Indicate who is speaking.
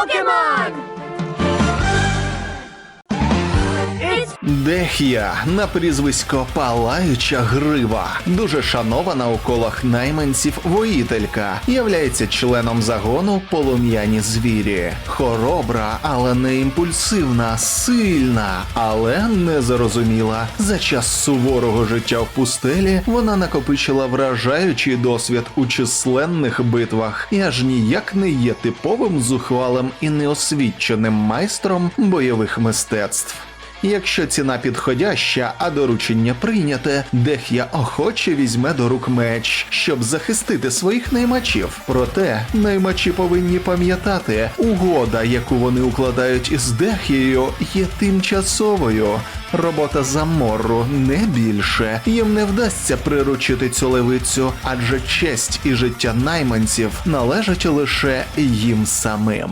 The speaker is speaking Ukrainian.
Speaker 1: Pokemon! It's
Speaker 2: Дехія на прізвисько Палаюча Грива, дуже шанована у колах найманців воїтелька, являється членом загону полум'яні звірі. Хоробра, але не імпульсивна, сильна, але незрозуміла. За час суворого життя в пустелі вона накопичила вражаючий досвід у численних битвах і аж ніяк не є типовим зухвалим і неосвіченим майстром бойових мистецтв. Якщо ціна підходяща, а доручення прийняте, Дех'я охоче візьме до рук меч, щоб захистити своїх наймачів. Проте наймачі повинні пам'ятати, угода, яку вони укладають із Дехією, є тимчасовою. Робота за морру не більше. Їм не вдасться приручити цю левицю, адже честь і життя найманців належать лише їм самим.